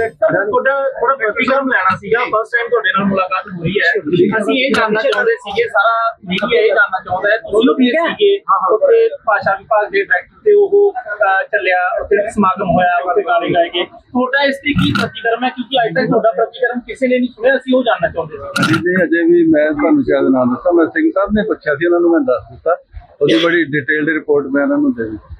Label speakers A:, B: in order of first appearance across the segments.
A: ਤੁਹਾਡਾ ਥੋੜਾ ਪ੍ਰਤੀਕਰਮ ਲੈਣਾ ਸੀਗਾ। ਫਸਟ ਟਾਈਮ ਤੁਹਾਡੇ ਨਾਲ ਮੁਲਾਕਾਤ ਹੋਈ ਹੈ। ਅਸੀਂ ਇਹ ਜਾਣਨਾ ਚਾਹੁੰਦੇ ਸੀਗੇ ਸਾਰਾ ਮੀਡੀਆ ਇਹ ਜਾਣਨਾ ਚਾਹੁੰਦਾ ਹੈ। ਤੁਸੀਂ ਵੀ ਸੀਗੇ ਉੱਥੇ ਭਾਸ਼ਾ ਵਿਭਾਗ ਦੇ ਡਾਇਰੈਕਟਰ ਤੇ ਉਹ ਅਹ, ਚੱਲਿਆ ਉੱਥੇ ਸਮਾਗਮ ਹੋਇਆ ਉੱਥੇ ਗਾਣੇ ਗਾਏ ਗਏ। ਤੁਹਾਡਾ ਇਸ ਤੇ ਕੀ ਪ੍ਰਤੀਕਰਮ ਹੈ? ਕਿਉਂਕਿ ਅੱਜ ਤੱਕ ਤੁਹਾਡਾ ਪ੍ਰਤੀਕਰਮ ਕਿਸੇ ਨੇ ਨਹੀਂ ਸੁਣਿਆ ਅਸੀਂ ਉਹ ਜਾਣਨਾ ਚਾਹੁੰਦੇ ਸੀ।
B: ਜੀ ਅਜੇ ਵੀ ਮੈਂ ਤੁਹਾਨੂੰ ਸ਼ਾਇਦ ਨਾ ਦੱਸਾਂ ਮੈਂ ਸਿੰਘ ਸਾਹਿਬ ਨੇ ਪੁੱਛਿਆ ਸੀ ਉਹਨਾਂ ਨੂੰ ਮੈਂ ਦੱਸ ਦਿੱਤਾ। ਉਹਦੀ ਬੜੀ ਡਿਟੇਲਡ ਰਿਪੋਰਟ ਮੈਂ ਉਹਨਾਂ ਨੂੰ ਦੇ ਦਿੱਤੀ।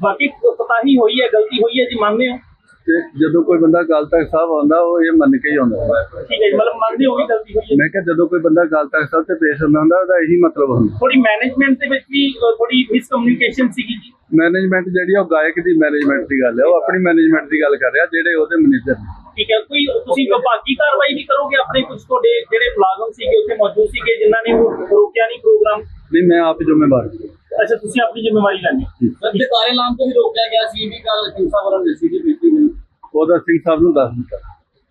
A: ਬਾਕੀ ਪਤਾ ਹੀ ਹੋਈ ਹੈ ਗਲਤੀ ਹੋਈ ਹੈ ਜੀ ਮੰਨਦੇ ਹੋ?
B: ਤੇ ਜਦੋਂ ਕੋਈ ਬੰਦਾ ਅਕਾਲ ਤਖਤ ਸਾਹਿਬ ਆਉਂਦਾ ਉਹ ਇਹ ਮੰਨ ਕੇ ਹੀ ਆਉਂਦਾ।
A: ਠੀਕ ਹੈ ਜੀ ਮਤਲਬ ਮੰਨਦੇ ਹੋ ਵੀ ਗਲਤੀ ਹੋਈ ਹੈ?
B: ਮੈਂ ਕਿਹਾ ਜਦੋਂ ਕੋਈ ਬੰਦਾ ਅਕਾਲ ਤਖਤ ਸਾਹਿਬ ਤੇ ਪੇਸ਼ ਹੁੰਦਾ ਹੁੰਦਾ ਉਹਦਾ ਇਹੀ ਮਤਲਬ ਹੁੰਦਾ।
A: ਥੋੜੀ ਮੈਨੇਜਮੈਂਟ ਦੇ ਵਿੱਚ ਵੀ ਅਹ, ਥੋੜੀ ਮਿਸਕਮਿਊਨੀਕੇਸ਼ਨ ਸੀਗੀ ਜੀ।
B: ਮੈਨੇਜਮੈਂਟ ਜਿਹੜੀ ਆ ਉਹ ਗਾਇਕ ਦੀ ਮੈਨੇਜਮੈਂਟ ਦੀ ਗੱਲ ਹੈ ਉਹ ਆਪਣੀ ਮੈਨੇਜਮੈਂਟ ਦੀ ਗੱਲ ਕਰ ਰਿਹਾ ਜਿਹੜੇ ਉਹਦੇ ਮੈਨੇਜਰ ਨੇ।
A: ਠੀਕ ਹੈ ਕੋਈ ਤੁਸੀਂ ਵਿਭਾਗੀ ਕਾਰਵਾਈ ਵੀ ਕਰੋਗੇ ਆਪਣੇ ਕੁਝ ਤੁਹਾਡੇ ਜਿਹੜੇ ਮੁਲਾਜ਼ਮ ਸੀਗੇ ਉੱਥੇ ਮੌਜੂਦ ਸੀਗੇ ਜਿਨ੍ਹਾਂ ਨੇ ਉਹ ਰੋਕਿਆ ਨਹੀਂ ਪ੍ਰੋਗਰਾਮ
B: ਨਹੀਂ ਮੈਂ ਆਪ ਜ਼ਿੰਮੇਵਾਰ ਹਾਂ।
A: ਅੱਛਾ ਤੁਸੀਂ ਆਪਣੀ ਜ਼ਿੰਮੇਵਾਰੀ ਲੈਣੀ
C: ਸਰ ਤਾਰੇ ਲਾਮ ਤੋਂ ਵੀ ਰੋਕਿਆ ਗਿਆ ਸੀ ਵੀ ਕੱਲ ਹਿੰਸਾ ਵਰਨ ਦਿੱਤੀ ਸੀ ਗਈ
B: ਉਹਦਾ ਸਿੰਘ ਸਾਹਿਬ ਨੂੰ ਦੱਸ ਦਿੱਤਾ।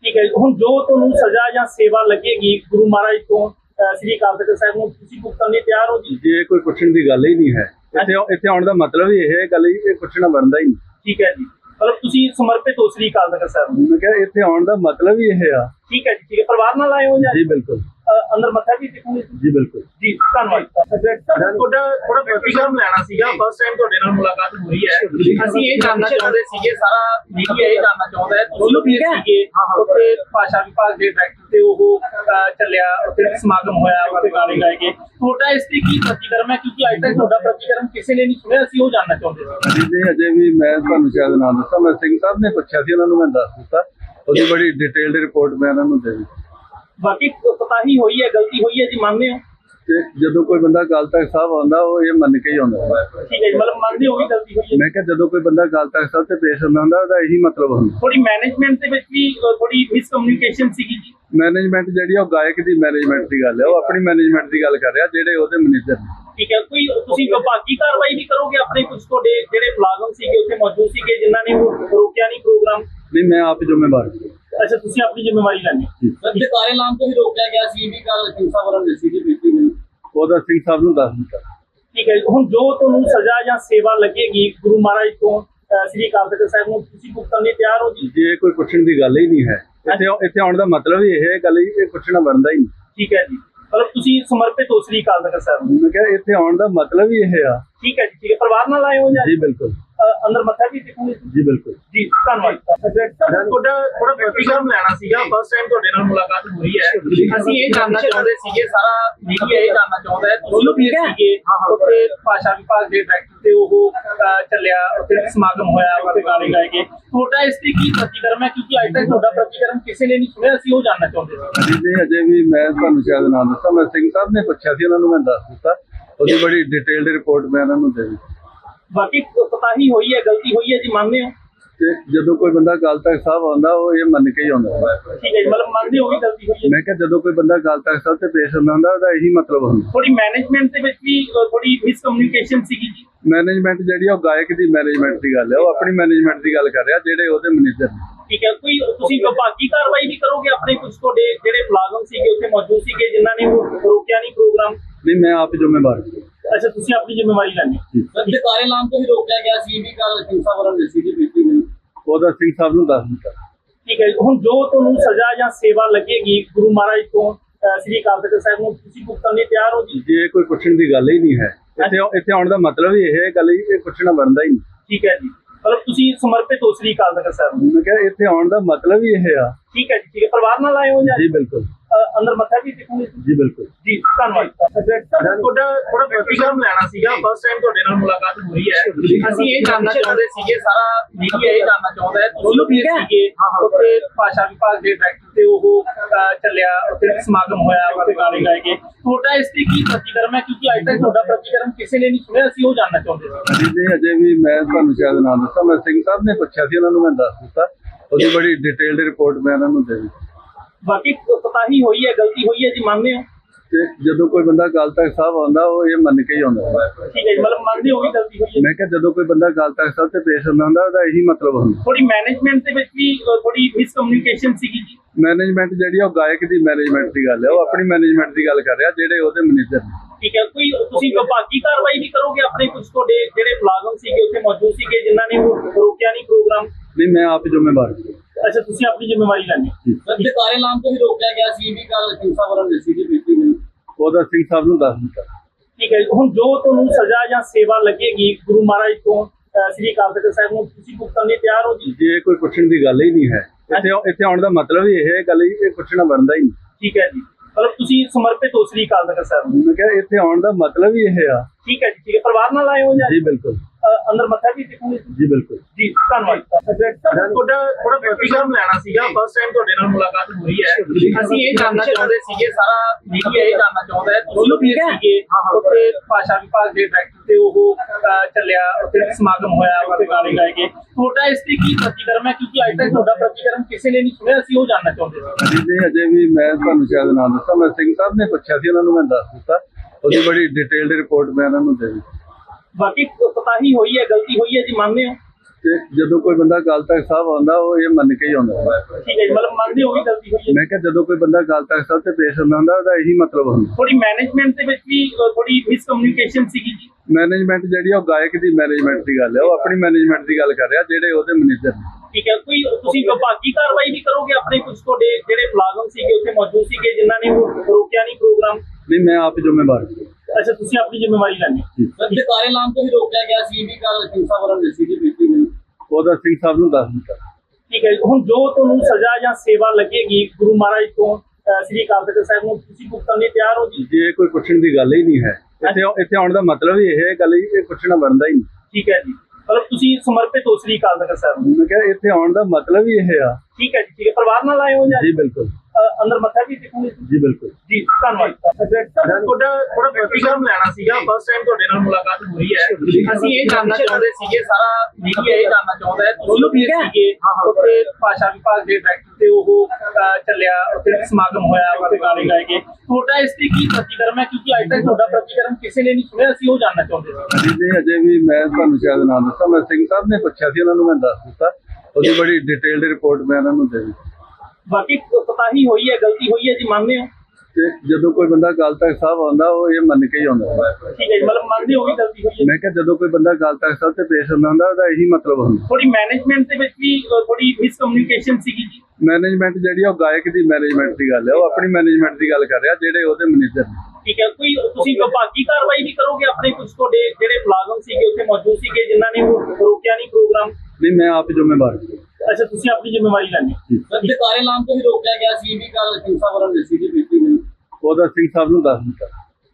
A: ਠੀਕ ਹੈ। ਹੁਣ ਜੋ ਤੁਹਾਨੂੰ ਸਜ਼ਾ ਜਾਂ ਸੇਵਾ ਲੱਗੇਗੀ ਗੁਰੂ ਮਹਾਰਾਜ ਤੋਂ ਸ੍ਰੀ ਅਕਾਲ ਤਖਤ ਸਾਹਿਬ ਨੂੰ ਤੁਸੀਂ ਭੁਗਤਣ ਲਈ ਤਿਆਰ ਹੋ ਜੀ?
B: ਜੇ ਕੋਈ ਪੁੱਛਣ ਦੀ ਗੱਲ ਹੀ ਨਹੀਂ ਹੈ। ਇੱਥੇ ਇੱਥੇ ਆਉਣ ਦਾ ਮਤਲਬ ਹੀ ਇਹ ਹੈ ਗੱਲ ਹੀ ਇਹ ਪੁੱਛਣਾ ਬਣਦਾ ਹੀ ਨਹੀਂ।
A: ਠੀਕ ਹੈ ਜੀ। ਮਤਲਬ ਤੁਸੀਂ ਸਮਰਪਿਤ ਹੋ ਸ੍ਰੀ ਅਕਾਲ ਤਖਤ ਸਾਹਿਬ ਨੂੰ?
B: ਮੈਂ ਕਿਹਾ ਇੱਥੇ ਆਉਣ ਦਾ ਮਤਲਬ ਹੀ ਇਹ ਆ।
A: ਠੀਕ ਹੈ ਜੀ ਠੀਕ ਹੈ। ਪਰਿਵਾਰ ਨਾਲ ਆਏ ਹੋ ਜਾਂ?
B: ਜੀ ਬਿਲਕੁਲ।
A: ਅੰਦਰ ਮੱਥਾ ਵੀ ਟੇਕੋਗੇ?
B: ਜੀ ਬਿਲਕੁਲ।
A: ਜੀ ਧੰਨਵਾਦ। ਤੁਹਾਡਾ ਥੋੜਾ ਪ੍ਰਤੀਕਰਮ ਲੈਣਾ ਸੀਗਾ ਫਸਟ ਟਾਈਮ ਤੁਹਾਡੇ ਨਾਲ ਮੁਲਾਕਾਤ ਹੋਈ ਹੈ। ਅਸੀਂ ਇਹ ਜਾਣਨਾ ਚਾਹੁੰਦੇ ਸੀਗੇ ਸਾਰਾ ਮੀਡੀਆ ਇਹ ਜਾਣਨਾ ਚਾਹੁੰਦਾ ਹੈ ਤੁਸੀਂ ਵੀ ਸੀਗੇ ਉੱਥੇ ਭਾਸ਼ਾ ਵਿਭਾਗ ਦੇ ਡਾਇਰੈਕਟਰ ਤੇ ਉਹ ਚੱਲਿਆ ਉੱਥੇ ਸਮਾਗਮ ਹੋਇਆ ਉੱਥੇ ਗਾਣੇ ਗਾਏ ਗਏ। ਤੁਹਾਡਾ ਇਸ ਤੇ ਕੀ ਪ੍ਰਤੀਕਰਮ ਹੈ? ਕਿਉਂਕਿ ਅੱਜ ਤੱਕ ਤੁਹਾਡਾ ਪ੍ਰਤੀਕਰਮ ਕਿਸੇ ਨੇ ਨਹੀਂ ਸੁਣਿਆ ਅਸੀਂ ਉਹ ਜਾਣਨਾ ਚਾਹੁੰਦੇ ਸੀ।
B: ਜੀ ਅਜੇ ਵੀ ਮੈਂ ਤੁਹਾਨੂੰ ਸ਼ਾਇਦ ਨਾ ਦੱਸਾਂ ਮੈਂ ਸਿੰਘ ਸਾਹਿਬ ਨੇ ਪੁੱਛਿਆ ਸੀ ਉਹਨਾਂ ਨੂੰ ਮੈਂ ਦੱਸ ਦਿੱਤਾ। ਉਹਦੀ ਬੜੀ ਡਿਟੇਲਡ ਰਿਪੋਰਟ ਮੈਂ ਉਹਨਾਂ ਨੂੰ ਦੇ ਦਿੱਤੀ।
A: ਬਾਕੀ ਪਤਾ ਹੀ ਹੋਈ ਹੈ ਗਲਤੀ ਹੋਈ ਹੈ ਜੀ ਮੰਨਦੇ ਹੋ?
B: ਤੇ ਜਦੋਂ ਕੋਈ ਬੰਦਾ ਅਕਾਲ ਤਖਤ ਸਾਹਿਬ ਆਉਂਦਾ ਉਹ ਇਹ ਮੰਨ ਕੇ ਹੀ ਆਉਂਦਾ।
A: ਠੀਕ ਹੈ ਮਤਲਬ ਮੰਨਦੇ ਹੋ ਵੀ ਗਲਤੀ ਹੋਈ ਹੈ?
B: ਮੈਂ ਕਿਹਾ ਜਦੋਂ ਕੋਈ ਬੰਦਾ ਅਕਾਲ ਤਖਤ ਸਾਹਿਬ ਤੇ ਪੇਸ਼ ਹੁੰਦਾ ਹੁੰਦਾ ਉਹਦਾ ਇਹੀ ਮਤਲਬ ਹੁੰਦਾ।
A: ਥੋੜੀ ਮੈਨੇਜਮੈਂਟ ਦੇ ਵਿੱਚ ਵੀ ਥੋੜੀ ਮਿਸਕਮਿਊਨੀਕੇਸ਼ਨ ਸੀਗੀ ਜੀ।
B: ਮੈਨੇਜਮੈਂਟ ਜਿਹੜੀ ਉਹ ਗਾਇਕ ਦੀ ਮੈਨੇਜਮੈਂਟ ਦੀ ਗੱਲ ਹੈ ਉਹ ਆਪਣੀ ਮੈਨੇਜਮੈਂਟ ਦੀ ਗੱਲ ਕਰ ਰਿਹਾ ਜਿਹੜੇ ਉਹਦੇ ਮੈਨੇਜਰ ਨੇ।
A: ਠੀਕ ਹੈ ਕੋਈ ਤੁਸੀਂ ਵਿਭਾਗੀ ਕਾਰਵਾਈ ਵੀ ਕਰੋਗੇ ਆਪਣੇ ਕੁਝ ਤੁਹਾਡੇ ਜਿਹੜੇ ਮੁਲਾਜ਼ਮ ਸੀਗੇ ਉੱਥੇ ਮੌਜੂਦ ਸੀਗੇ ਜਿਨ੍ਹਾਂ ਨੇ ਉਹ ਰੋਕਿਆ ਨਹੀਂ ਪ੍ਰੋਗਰਾਮ?
B: ਨਹੀਂ ਮੈਂ ਆਪ ਜ਼ਿੰਮੇਵਾਰ ਹਾਂ।
A: ਅੱਛਾ ਤੁਸੀਂ ਆਪਣੀ ਜ਼ਿੰਮੇਵਾਰੀ ਲੈਣੀ
C: ਤਾਰੇ ਲਾਮ ਤੋਂ ਵੀ ਰੋਕਿਆ ਗਿਆ ਸੀ ਵੀ ਕੱਲ ਹਿੰਸਾ ਵਰਨ ਦਿੱਤੀ ਸੀ ਬੀਤੀ ਗਈ
B: ਉਹਦਾ ਸਿੰਘ ਸਾਹਿਬ ਨੂੰ ਦੱਸ ਦਿੱਤਾ।
A: ਠੀਕ ਹੈ ਹੁਣ ਜੋ ਤੁਹਾਨੂੰ ਸਜ਼ਾ ਜਾਂ ਸੇਵਾ ਲੱਗੇਗੀ ਗੁਰੂ ਮਹਾਰਾਜ ਤੋਂ ਸ੍ਰੀ ਅਕਾਲ ਤਖਤ ਸਾਹਿਬ ਨੂੰ ਤੁਸੀਂ ਭੁਗਤਣ ਲਈ ਤਿਆਰ ਹੋ ਜੀ?
B: ਜੇ ਕੋਈ ਪੁੱਛਣ ਦੀ ਗੱਲ ਹੀ ਨਹੀਂ ਹੈ। ਇੱਥੇ ਇੱਥੇ ਆਉਣ ਦਾ ਮਤਲਬ ਹੀ ਇਹ ਹੈ ਗੱਲ ਇਹ ਪੁੱਛਣਾ ਬਣਦਾ ਹੀ ਨਹੀਂ।
A: ਠੀਕ ਹੈ ਜੀ। ਮਤਲਬ ਤੁਸੀਂ ਸਮਰਪਿਤ ਹੋ ਸ੍ਰੀ ਅਕਾਲ ਤਖਤ ਸਾਹਿਬ ਨੂੰ?
B: ਮੈਂ ਕਿਹਾ ਇੱਥੇ ਆਉਣ ਦਾ ਮਤਲਬ ਹੀ ਇਹ ਆ।
A: ਠੀਕ ਹੈ ਜੀ ਠੀਕ ਹੈ। ਪਰਿਵਾਰ ਨਾਲ ਆਏ ਹੋ ਜਾਂ?
B: ਜੀ ਬਿਲਕੁਲ।
A: ਅੰਦਰ ਮੱਥਾ ਵੀ ਟੇਕੋਗੇ?
B: ਜੀ ਬਿਲਕੁਲ।
A: ਜੀ ਧੰਨਵਾਦ। ਤੁਹਾਡਾ ਥੋੜਾ ਪ੍ਰਤੀਕਰਮ ਲੈਣਾ ਸੀਗਾ ਫਸਟ ਟਾਈਮ ਤੁਹਾਡੇ ਨਾਲ ਮੁਲਾਕਾਤ ਹੋਈ ਹੈ। ਅਸੀਂ ਇਹ ਜਾਣਨਾ ਚਾਹੁੰਦੇ ਸੀਗੇ ਸਾਰਾ ਮੀਡੀਆ ਇਹ ਜਾਣਨਾ ਚਾਹੁੰਦਾ ਹੈ। ਤੁਸੀਂ ਵੀ ਸੀਗੇ ਉੱਥੇ ਭਾਸ਼ਾ ਵਿਭਾਗ ਦੇ ਡਾਇਰੈਕਟਰ ਤੇ ਉਹ ਚੱਲਿਆ ਉੱਥੇ ਸਮਾਗਮ ਹੋਇਆ ਉੱਥੇ ਗਾਣੇ ਗਾਏ ਗਏ। ਤੁਹਾਡਾ ਇਸ ਤੇ ਕੀ ਪ੍ਰਤੀਕਰਮ ਹੈ? ਕਿਉਂਕਿ ਅੱਜ ਤੱਕ ਤੁਹਾਡਾ ਪ੍ਰਤੀਕਰਮ ਕਿਸੇ ਨੇ ਨਹੀਂ ਸੁਣਿਆ ਅਸੀਂ ਉਹ ਜਾਣਨਾ ਚਾਹੁੰਦੇ ਸੀ।
B: ਜੀ ਅਜੇ ਵੀ ਮੈਂ ਤੁਹਾਨੂੰ ਸ਼ਾਇਦ ਨਾ ਦੱਸਾਂ ਮੈਂ ਸਿੰਘ ਸਾਹਿਬ ਨੇ ਪੁੱਛਿਆ ਸੀ ਉਹਨਾਂ ਨੂੰ ਮੈਂ ਦੱਸ ਦਿੱਤਾ। ਉਹਦੀ ਬੜੀ ਡਿਟੇਲਡ ਰਿਪੋਰਟ ਮੈਂ ਉਹਨਾਂ ਨੂੰ ਦੇ ਦਿੱਤੀ।
A: ਬਾਕੀ ਪਤਾ ਹੀ ਹੋਈ ਹੈ ਗਲਤੀ ਹੋਈ ਹੈ ਜੀ ਮੰਨਦੇ ਹੋ।
B: ਤੇ ਜਦੋਂ ਕੋਈ ਬੰਦਾ ਅਕਾਲ ਤਖਤ ਸਾਹਿਬ ਆਉਂਦਾ ਉਹ ਇਹ ਮੰਨ ਕੇ ਹੀ ਆਉਂਦਾ।
A: ਠੀਕ ਹੈ ਮਤਲਬ ਮੰਨਦੇ ਹੋ ਵੀ ਗਲਤੀ ਹੋਈ ਹੈ?
B: ਮੈਂ ਕਿਹਾ ਜਦੋਂ ਕੋਈ ਬੰਦਾ ਅਕਾਲ ਤਖਤ ਸਾਹਿਬ ਤੇ ਪੇਸ਼ ਹੁੰਦਾ ਹੁੰਦਾ ਉਹਦਾ ਇਹੀ ਮਤਲਬ ਹੁੰਦਾ।
A: ਥੋੜੀ ਮੈਨੇਜਮੈਂਟ ਦੇ ਵਿੱਚ ਵੀ ਥੋੜੀ ਮਿਸਕਮਿਊਨੀਕੇਸ਼ਨ ਸੀਗੀ ਜੀ।
B: ਮੈਨੇਜਮੈਂਟ ਜਿਹੜੀ ਉਹ ਗਾਇਕ ਦੀ ਮੈਨੇਜਮੈਂਟ ਦੀ ਗੱਲ ਹੈ ਉਹ ਆਪਣੀ ਮੈਨੇਜਮੈਂਟ ਦੀ ਗੱਲ ਕਰ ਰਿਹਾ ਜਿਹੜੇ ਉਹਦੇ ਮੈਨੇਜਰ
A: ਠੀਕ ਹੈ ਕੋਈ ਤੁਸੀਂ ਵਿਭਾਗੀ ਕਾਰਵਾਈ ਵੀ ਕਰੋਗੇ ਆਪਣੇ ਕੁਝ ਤੁਹਾਡੇ ਜਿਹੜੇ ਮੁਲਾਜ਼ਮ ਸੀਗੇ ਉੱਥੇ ਮੌਜੂਦ ਸੀਗੇ ਜਿਨ੍ਹਾਂ ਨੇ ਉਹ ਰੋਕਿਆ ਨਹੀਂ ਪ੍ਰੋਗਰਾਮ
B: ਨਹੀਂ ਮੈਂ ਆਪ ਜ਼ਿੰਮੇਵਾਰ ਹਾਂ।
A: ਅੱਛਾ ਤੁਸੀਂ ਆਪਣੀ ਜ਼ਿੰਮੇਵਾਰੀ ਲੈਣੀ
C: ਸਰ ਤਾਰੇ ਲਾਮ ਤੋਂ ਵੀ ਰੋਕਿਆ ਗਿਆ ਸੀ ਵੀ ਕੱਲ ਹਿੰਸਾ ਵਰਨ ਦਿੱਤੀ ਸੀ ਬੀਤੀ ਗਈ
B: ਉਹਦਾ ਸਿੰਘ ਸਾਹਿਬ ਨੂੰ ਦੱਸ ਦਿੱਤਾ।
A: ਠੀਕ ਹੈ ਜੀ। ਹੁਣ ਜੋ ਤੁਹਾਨੂੰ ਸਜ਼ਾ ਜਾਂ ਸੇਵਾ ਲੱਗੇਗੀ ਗੁਰੂ ਮਹਾਰਾਜ ਤੋਂ ਸ੍ਰੀ ਅਕਾਲ ਤਖਤ ਸਾਹਿਬ ਨੂੰ ਤੁਸੀਂ ਭੁਗਤਣ ਲਈ ਤਿਆਰ ਹੋ ਜੀ?
B: ਜੇ ਕੋਈ ਪੁੱਛਣ ਦੀ ਗੱਲ ਹੀ ਨਹੀਂ ਹੈ। ਇੱਥੇ ਇੱਥੇ ਆਉਣ ਦਾ ਮਤਲਬ ਹੀ ਇਹ ਹੈ ਗੱਲ ਇਹ ਪੁੱਛਣਾ ਬਣਦਾ ਹੀ ਨਹੀਂ।
A: ਠੀਕ ਹੈ ਜੀ। ਮਤਲਬ ਤੁਸੀਂ ਸਮਰਪਿਤ ਹੋ ਸ੍ਰੀ ਅਕਾਲ ਤਖਤ ਸਾਹਿਬ ਨੂੰ?
B: ਮੈਂ ਕਿਹਾ ਇੱਥੇ ਆਉਣ ਦਾ ਮਤਲਬ ਹੀ ਇਹ ਆ।
A: ਠੀਕ ਹੈ ਜੀ ਠੀਕ ਹੈ। ਪਰਿਵਾਰ ਨਾਲ ਆਏ ਹੋ ਜਾਂ?
B: ਜੀ ਬਿਲਕੁਲ।
A: ਅੰਦਰ ਮੱਥਾ ਵੀ ਟੇਕੋਗੇ?
B: ਜੀ ਬਿਲਕੁਲ।
A: ਜੀ ਧੰਨਵਾਦ। ਤੁਹਾਡਾ ਥੋੜਾ ਪ੍ਰਤੀਕਰਮ ਲੈਣਾ ਸੀਗਾ ਫਸਟ ਟਾਈਮ ਤੁਹਾਡੇ ਨਾਲ ਮੁਲਾਕਾਤ ਹੋਈ ਹੈ। ਅਸੀਂ ਇਹ ਜਾਣਨਾ ਚਾਹੁੰਦੇ ਸੀਗੇ ਸਾਰਾ ਮੀਡੀਆ ਇਹ ਜਾਣਨਾ ਚਾਹੁੰਦਾ ਹੈ ਤੁਸੀਂ ਵੀ ਸੀਗੇ ਉੱਥੇ ਭਾਸ਼ਾ ਵਿਭਾਗ ਦੇ ਡਾਇਰੈਕਟਰ ਤੇ ਉਹ ਚੱਲਿਆ ਉੱਥੇ ਸਮਾਗਮ ਹੋਇਆ ਉੱਥੇ ਗਾਣੇ ਗਾਏ ਗਏ। ਤੁਹਾਡਾ ਇਸ ਤੇ ਕੀ ਪ੍ਰਤੀਕਰਮ ਹੈ? ਕਿਉਂਕਿ ਅੱਜ ਤੱਕ ਤੁਹਾਡਾ ਪ੍ਰਤੀਕਰਮ ਕਿਸੇ ਨੇ ਨਹੀਂ ਸੁਣਿਆ ਅਸੀਂ ਉਹ ਜਾਣਨਾ ਚਾਹੁੰਦੇ ਸੀ।
B: ਜੀ ਅਜੇ ਵੀ ਮੈਂ ਤੁਹਾਨੂੰ ਸ਼ਾਇਦ ਨਾ ਦੱਸਾਂ ਮੈਂ ਸਿੰਘ ਸਾਹਿਬ ਨੇ ਪੁੱਛਿਆ ਸੀ ਉਹਨਾਂ ਨੂੰ ਮੈਂ ਦੱਸ ਦਿੱਤਾ। ਉਹਦੀ ਬੜੀ ਡਿਟੇਲਡ ਰਿਪੋਰਟ ਮੈਂ ਉਹਨਾਂ ਨੂੰ ਦੇ ਦਿੱਤੀ।
A: ਬਾਕੀ ਪਤਾ ਹੀ ਹੋਈ ਹੈ ਗਲਤੀ ਹੋਈ ਹੈ ਜੀ ਮੰਨਦੇ ਹੋ?
B: ਤੇ ਜਦੋਂ ਕੋਈ ਬੰਦਾ ਅਕਾਲ ਤਖਤ ਸਾਹਿਬ ਆਉਂਦਾ ਉਹ ਇਹ ਮੰਨ ਕੇ ਹੀ ਆਉਂਦਾ।
A: ਠੀਕ ਹੈ ਜੀ ਮਤਲਬ ਮੰਨਦੇ ਹੋ ਵੀ ਗਲਤੀ ਹੋਈ ਹੈ?
B: ਮੈਂ ਕਿਹਾ ਜਦੋਂ ਕੋਈ ਬੰਦਾ ਅਕਾਲ ਤਖਤ ਸਾਹਿਬ ਤੇ ਪੇਸ਼ ਹੁੰਦਾ ਹੁੰਦਾ ਉਹਦਾ ਇਹੀ ਮਤਲਬ ਹੁੰਦਾ।
A: ਥੋੜੀ ਮੈਨੇਜਮੈਂਟ ਦੇ ਵਿੱਚ ਵੀ ਅਹ, ਥੋੜੀ ਮਿਸਕਮਿਊਨੀਕੇਸ਼ਨ ਸੀਗੀ ਜੀ।
B: ਮੈਨੇਜਮੈਂਟ ਜਿਹੜੀ ਆ ਉਹ ਗਾਇਕ ਦੀ ਮੈਨੇਜਮੈਂਟ ਦੀ ਗੱਲ ਹੈ ਉਹ ਆਪਣੀ ਮੈਨੇਜਮੈਂਟ ਦੀ ਗੱਲ ਕਰ ਰਿਹਾ ਜਿਹੜੇ ਉਹਦੇ ਮੈਨੇਜਰ
A: ਠੀਕ ਹੈ ਕੋਈ ਤੁਸੀਂ ਵਿਭਾਗੀ ਕਾਰਵਾਈ ਵੀ ਕਰੋਗੇ ਆਪਣੇ ਕੁਝ ਤੁਹਾਡੇ ਜਿਹੜੇ ਮੁਲਾਜ਼ਮ ਸੀਗੇ ਉੱਥੇ ਮੌਜੂਦ ਸੀਗੇ ਜਿਨ੍ਹਾਂ ਨੇ ਉਹ ਰੋਕਿਆ ਨਹੀਂ ਪ੍ਰੋਗਰਾਮ?
B: ਨਹੀਂ ਮੈਂ ਆਪ ਜ਼ਿੰਮੇਵਾਰ ਹਾਂ।
A: ਅੱਛਾ ਤੁਸੀਂ ਆਪਣੀ ਜ਼ਿੰਮੇਵਾਰੀ ਲੈਣੀ
C: ਸਰ ਜਕਾਰੇ ਲਾਉਣ ਤੋਂ ਵੀ ਰੋਕਿਆ ਗਿਆ ਸੀ ਵੀ ਕੱਲ ਹਿੰਸਾ ਵਰਨ ਦਿੱਤੀ ਸੀ ਬੀਤੀ ਗਈ
B: ਉਹਦਾ ਸਿੰਘ ਸਾਹਿਬ ਨੂੰ ਦੱਸ ਦਿੱਤਾ।
A: ਠੀਕ ਹੈ ਜੀ। ਹੁਣ ਜੋ ਤੁਹਾਨੂੰ ਸਜ਼ਾ ਜਾਂ ਸੇਵਾ ਲੱਗੇਗੀ ਗੁਰੂ ਮਹਾਰਾਜ ਤੋਂ ਸ੍ਰੀ ਅਕਾਲ ਤਖਤ ਸਾਹਿਬ ਨੂੰ ਤੁਸੀਂ ਭੁਗਤਣ ਲਈ ਤਿਆਰ ਹੋ ਜੀ?
B: ਜੇ ਕੋਈ ਪੁੱਛਣ ਦੀ ਗੱਲ ਹੀ ਨਹੀਂ ਹੈ। ਇੱਥੇ ਇੱਥੇ ਆਉਣ ਦਾ ਮਤਲਬ ਹੀ ਇਹ ਹੈ ਗੱਲ ਹੀ ਇਹ ਪੁੱਛਣਾ ਬਣਦਾ ਹੀ ਨਹੀਂ।
A: ਠੀਕ ਹੈ ਜੀ। ਮਤਲਬ ਤੁਸੀਂ ਸਮਰਪਿਤ ਹੋ ਸ੍ਰੀ ਅਕਾਲ ਤਖਤ ਸਾਹਿਬ ਨੂੰ।
B: ਮੈਂ ਕਿਹਾ ਇੱਥੇ ਆਉਣ ਦਾ ਮਤਲਬ ਹੀ ਇਹ ਆ।
A: ਠੀਕ ਹੈ ਜੀ ਠੀਕ ਹੈ। ਪਰਿਵਾਰ ਨਾਲ ਆਏ ਹੋ ਜਾਂ?
B: ਜੀ ਬਿਲਕੁਲ।
A: ਅੰਦਰ ਮੱਥਾ ਵੀ ਟੇਕੋਗੇ?
B: ਜੀ ਬਿਲਕੁਲ।
A: ਜੀ ਧੰਨਵਾਦ। ਤੁਹਾਡਾ ਥੋੜਾ ਪ੍ਰਤੀਕਰਮ ਲੈਣਾ ਸੀਗਾ ਫਸਟ ਟਾਈਮ ਤੁਹਾਡੇ ਨਾਲ ਮੁਲਾਕਾਤ ਹੋਈ ਹੈ। ਅਸੀਂ ਇਹ ਜਾਣਨਾ ਚਾਹੁੰਦੇ ਸੀਗੇ ਸਾਰਾ ਮੀਡੀਆ ਇਹ ਜਾਣਨਾ ਚਾਹੁੰਦਾ ਹੈ। ਤੁਸੀਂ ਵੀ ਸੀਗੇ ਉੱਥੇ ਭਾਸ਼ਾ ਵਿਭਾਗ ਦੇ ਡਾਇਰੈਕਟਰ ਤੇ ਉਹ ਚੱਲਿਆ ਉੱਥੇ ਸਮਾਗਮ ਹੋਇਆ ਉੱਥੇ ਗਾਣੇ ਗਾਏ ਗਏ। ਤੁਹਾਡਾ ਇਸ ਤੇ ਕੀ ਪ੍ਰਤੀਕਰਮ ਹੈ? ਕਿਉਂਕਿ ਅੱਜ ਤੱਕ ਤੁਹਾਡਾ ਪ੍ਰਤੀਕਰਮ ਕਿਸੇ ਨੇ ਨਹੀਂ ਸੁਣਿਆ ਅਸੀਂ ਉਹ ਜਾਣਨਾ ਚਾਹੁੰਦੇ ਸੀ।
B: ਜੀ ਅਜੇ ਵੀ ਮੈਂ ਤੁਹਾਨੂੰ ਸ਼ਾਇਦ ਨਾ ਦੱਸਾਂ। ਮੈਂ ਸਿੰਘ ਸਾਹਿਬ ਨੇ ਪੁੱਛਿਆ ਸੀ ਉਹਨਾਂ ਨੂੰ ਮੈਂ ਦੱਸ ਦਿੱਤਾ। ਉਹਦੀ ਬੜੀ ਡਿਟੇਲਡ ਰਿਪੋਰਟ ਮੈਂ ਉਹਨਾਂ ਨੂੰ ਦੇ ਦਿੱਤੀ।
A: ਬਾਕੀ ਪਤਾ ਹੀ ਹੋਈ ਹੈ ਗਲਤੀ ਹੋਈ ਹੈ ਜੀ ਮੰਨਦੇ ਹੋ?
B: ਤੇ ਜਦੋਂ ਕੋਈ ਬੰਦਾ ਅਕਾਲ ਤਖਤ ਸਾਹਿਬ ਆਉਂਦਾ ਉਹ ਇਹ ਮੰਨ ਕੇ ਹੀ ਆਉਂਦਾ।
A: ਠੀਕ ਹੈ ਮਤਲਬ ਮੰਨਦੇ ਹੋ ਵੀ ਗਲਤੀ ਹੋਈ ਹੈ?
B: ਮੈਂ ਕਿਹਾ ਜਦੋਂ ਕੋਈ ਬੰਦਾ ਅਕਾਲ ਤਖਤ ਸਾਹਿਬ ਤੇ ਪੇਸ਼ ਹੁੰਦਾ ਹੁੰਦਾ ਉਹਦਾ ਇਹੀ ਮਤਲਬ ਹੁੰਦਾ।
A: ਥੋੜੀ ਮੈਨੇਜਮੈਂਟ ਦੇ ਵਿੱਚ ਵੀ ਥੋੜੀ ਮਿਸਕਮਿਊਨੀਕੇਸ਼ਨ ਸੀਗੀ ਜੀ।
B: ਮੈਨੇਜਮੈਂਟ ਜਿਹੜੀ ਉਹ ਗਾਇਕ ਦੀ ਮੈਨੇਜਮੈਂਟ ਦੀ ਗੱਲ ਹੈ ਉਹ ਆਪਣੀ ਮੈਨੇਜਮੈਂਟ ਦੀ ਗੱਲ ਕਰ ਰਿਹਾ ਜਿਹੜੇ ਉਹਦੇ ਮੈਨੇਜਰ
A: ਠੀਕ ਹੈ ਕੋਈ ਤੁਸੀਂ ਵਿਭਾਗੀ ਕਾਰਵਾਈ ਵੀ ਕਰੋਗੇ ਆਪਣੇ ਕੁਝ ਤੁਹਾਡੇ ਜਿਹੜੇ ਮੁਲਾਜ਼ਮ ਸੀਗੇ ਉੱਥੇ ਮੌਜੂਦ ਸੀਗੇ ਜਿਨ੍ਹਾਂ ਨੇ ਉਹ ਰੋਕਿਆ ਨਹੀਂ ਪ੍ਰੋਗਰਾਮ?
B: ਨਹੀਂ ਮੈਂ ਆਪ ਜ਼ਿੰਮੇਵਾਰ ਹਾਂ।
A: ਅੱਛਾ ਤੁਸੀਂ ਆਪਣੀ ਜ਼ਿੰਮੇਵਾਰੀ ਲੈਣੀ
C: ਸਰ ਜਕਾਰੇ ਲਾਉਣ ਤੋਂ ਵੀ ਰੋਕਿਆ ਗਿਆ ਸੀ ਵੀ ਕੱਲ ਹਿੰਸਾ ਵਰਨ ਸੀ ਬੀਤੀ ਗਈ
B: ਉਹਦਾ ਸਿੰਘ ਸਾਹਿਬ ਨੂੰ ਦੱਸ ਦਿੱਤਾ।
A: ਠੀਕ ਹੈ। ਹੁਣ ਜੋ ਤੁਹਾਨੂੰ ਸਜ਼ਾ ਜਾਂ ਸੇਵਾ ਲੱਗੇਗੀ ਗੁਰੂ ਮਹਾਰਾਜ ਤੋਂ ਸ੍ਰੀ ਅਕਾਲ ਤਖਤ ਸਾਹਿਬ ਨੂੰ ਤੁਸੀਂ ਭੁਗਤਣ ਲਈ ਤਿਆਰ ਹੋ ਜੀ?
B: ਜੇ ਕੋਈ ਪੁੱਛਣ ਦੀ ਗੱਲ ਹੀ ਨਹੀਂ ਹੈ। ਇੱਥੇ ਇੱਥੇ ਆਉਣ ਦਾ ਮਤਲਬ ਹੀ ਇਹ ਹੈ ਗੱਲ ਹੀ ਇਹ ਪੁੱਛਣਾ ਬਣਦਾ ਹੀ ਨਹੀਂ।
A: ਠੀਕ ਹੈ ਜੀ। ਮਤਲਬ ਤੁਸੀਂ ਸਮਰਪਿਤ ਹੋ ਸ੍ਰੀ ਅਕਾਲ ਤਖਤ ਸਾਹਿਬ ਨੂੰ?
B: ਮੈਂ ਕਿਹਾ ਇੱਥੇ ਆਉਣ ਦਾ ਮਤਲਬ ਹੀ ਇਹ ਆ।
A: ਠੀਕ ਹੈ ਜੀ ਠੀਕ ਹੈ। ਪਰਿਵਾਰ ਨਾਲ ਆਏ ਹੋ ਜਾਂ?
B: ਜੀ ਬਿਲਕੁਲ।
A: ਅੰਦਰ ਮੱਥਾ ਵੀ ਟੇਕੋਗੇ?
B: ਜੀ ਬਿਲਕੁਲ।
A: ਜੀ ਧੰਨਵਾਦ। ਤੁਹਾਡਾ ਥੋੜਾ ਪ੍ਰਤੀਕਰਮ ਲੈਣਾ ਸੀਗਾ ਫਸਟ ਟਾਈਮ ਤੁਹਾਡੇ ਨਾਲ ਮੁਲਾਕਾਤ ਹੋਈ ਹੈ। ਅਸੀਂ ਇਹ ਜਾਣਨਾ ਚਾਹੁੰਦੇ ਸੀਗੇ ਸਾਰਾ ਮੀਡੀਆ ਇਹ ਜਾਣਨਾ ਚਾਹੁੰਦਾ ਹੈ ਤੁਸੀਂ ਵੀ ਸੀਗੇ ਉੱਥੇ ਭਾਸ਼ਾ ਵਿਭਾਗ ਦੇ ਡਾਇਰੈਕਟਰ ਤੇ ਉਹ ਚੱਲਿਆ ਉੱਥੇ ਸਮਾਗਮ ਹੋਇਆ ਉੱਥੇ ਗਾਣੇ ਗਾਏ ਗਏ। ਤੁਹਾਡਾ ਇਸ ਤੇ ਕੀ ਪ੍ਰਤੀਕਰਮ ਹੈ? ਕਿਉਂਕਿ ਅੱਜ ਤੱਕ ਤੁਹਾਡਾ ਪ੍ਰਤੀਕਰਮ ਕਿਸੇ ਨੇ ਨਹੀਂ ਸੁਣਿਆ ਅਸੀਂ ਉਹ ਜਾਣਨਾ ਚਾਹੁੰਦੇ ਸੀ।
B: ਜੀ ਅਜੇ ਵੀ ਮੈਂ ਤੁਹਾਨੂੰ ਸ਼ਾਇਦ ਨਾ ਦੱਸਾਂ ਮੈਂ ਸਿੰਘ ਸਾਹਿਬ ਨੇ ਪੁੱਛਿਆ ਸੀ ਉਹਨਾਂ ਨੂੰ ਮੈਂ ਦੱਸ ਦਿੱਤਾ। ਉਹਦੀ ਬੜੀ ਡਿਟੇਲਡ ਰਿਪੋਰਟ ਮੈਂ ਉਹਨਾਂ ਨੂੰ ਦੇ ਦਿੱਤੀ।
A: ਬਾਕੀ ਪਤਾ ਹੀ ਹੋਈ ਹੈ ਗਲਤੀ ਹੋਈ ਹੈ ਜੀ ਮੰਨਦੇ ਹੋ?
B: ਤੇ ਜਦੋਂ ਕੋਈ ਬੰਦਾ ਅਕਾਲ ਤਖਤ ਸਾਹਿਬ ਆਉਂਦਾ ਉਹ ਇਹ ਮੰਨ ਕੇ ਹੀ ਆਉਂਦਾ।
A: ਠੀਕ ਹੈ ਮਤਲਬ ਮੰਨਦੇ ਹੋ ਗਲਤੀ ਹੋਈ ਹੈ?
B: ਮੈਂ ਕਿਹਾ ਜਦੋਂ ਕੋਈ ਬੰਦਾ ਅਕਾਲ ਤਖਤ ਸਾਹਿਬ ਤੇ ਪੇਸ਼ ਹੁੰਦਾ ਹੁੰਦਾ ਉਹਦਾ ਇਹੀ ਮਤਲਬ ਹੁੰਦਾ।
A: ਥੋੜੀ ਮੈਨੇਜਮੈਂਟ ਦੇ ਵਿੱਚ ਵੀ ਥੋੜੀ ਮਿਸਕਮਿਊਨੀਕੇਸ਼ਨ ਸੀਗੀ ਜੀ।
B: ਮੈਨੇਜਮੈਂਟ ਜਿਹੜੀ ਉਹ ਗਾਇਕ ਦੀ ਮੈਨੇਜਮੈਂਟ ਦੀ ਗੱਲ ਹੈ ਉਹ ਆਪਣੀ ਮੈਨੇਜਮੈਂਟ ਦੀ ਗੱਲ ਕਰ ਰਿਹਾ ਜਿਹੜੇ ਉਹਦੇ ਮੈਨੇਜਰ
A: ਠੀਕ ਹੈ ਕੋਈ ਤੁਸੀਂ ਵਿਭਾਗੀ ਕਾਰਵਾਈ ਵੀ ਕਰੋਗੇ ਆਪਣੇ ਕੁਝ ਤੁਹਾਡੇ ਜਿਹੜੇ ਮੁਲਾਜ਼ਮ ਸੀਗੇ ਉੱਥੇ ਮੌਜੂਦ ਸੀਗੇ ਜਿਨ੍ਹਾਂ ਨੇ ਉਹ ਰੋਕਿਆ ਨਹੀਂ ਪ੍ਰੋਗਰਾਮ
B: ਨਹੀਂ ਮੈਂ ਆਪ ਜ਼ਿੰਮੇਵਾਰ ਹਾਂ।
A: ਅੱਛਾ ਤੁਸੀਂ ਆਪਣੀ ਜ਼ਿੰਮੇਵਾਰੀ ਲੈਣੀ
C: ਸਰ ਜਕਾਰੇ ਲਾਉਣ ਤੋਂ ਵੀ ਰੋਕਿਆ ਗਿਆ ਸੀ ਵੀ ਕੱਲ ਹਿੰਸਾ ਵਰਨ ਦਿੱਤੀ ਸੀ ਬੀਤੀ ਗਈ
B: ਉਹਦਾ ਸਿੰਘ ਸਾਹਿਬ ਨੂੰ ਦੱਸ ਦਿੱਤਾ।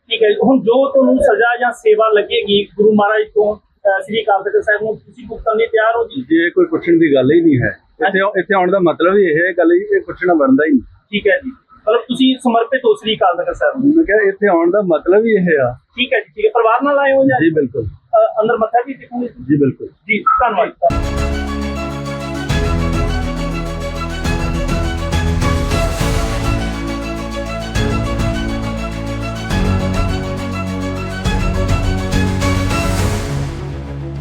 A: ਠੀਕ ਹੈ ਜੀ। ਹੁਣ ਜੋ ਤੁਹਾਨੂੰ ਸਜ਼ਾ ਜਾਂ ਸੇਵਾ ਲੱਗੇਗੀ ਗੁਰੂ ਮਹਾਰਾਜ ਤੋਂ ਅਹ, ਸ੍ਰੀ ਅਕਾਲ ਤਖਤ ਸਾਹਿਬ ਨੂੰ ਤੁਸੀਂ ਭੁਗਤਣ ਲਈ ਤਿਆਰ ਹੋ ਜੀ?
B: ਜੇ ਕੋਈ ਪੁੱਛਣ ਦੀ ਗੱਲ ਹੀ ਨਹੀਂ ਹੈ। ਇੱਥੇ ਇੱਥੇ ਆਉਣ ਦਾ ਮਤਲਬ ਹੀ ਇਹ ਹੈ ਗੱਲ ਹੀ ਇਹ ਪੁੱਛਣਾ ਬਣਦਾ ਹੀ ਨਹੀਂ।
A: ਠੀਕ ਹੈ ਜੀ। ਮਤਲਬ ਤੁਸੀਂ ਸਮਰਪਿਤ ਹੋ ਸ੍ਰੀ ਅਕਾਲ ਤਖਤ ਸਾਹਿਬ ਨੂੰ?
B: ਮੈਂ ਕਿਹਾ ਇੱਥੇ ਆਉਣ ਦਾ ਮਤਲਬ ਹੀ ਇਹ ਆ।
A: ਠੀਕ ਹੈ ਜੀ ਠੀਕ ਹੈ। ਪਰਿਵਾਰ ਨਾਲ ਆਏ ਹੋ ਜਾਂ?
B: ਜੀ ਬਿਲਕੁਲ।
A: ਅਹ, ਅੰਦਰ ਮੱਥਾ ਵੀ ਟੇਕੋਗੇ?
B: ਜੀ ਬਿਲਕੁਲ।
A: ਜੀ ਧੰਨਵਾਦ।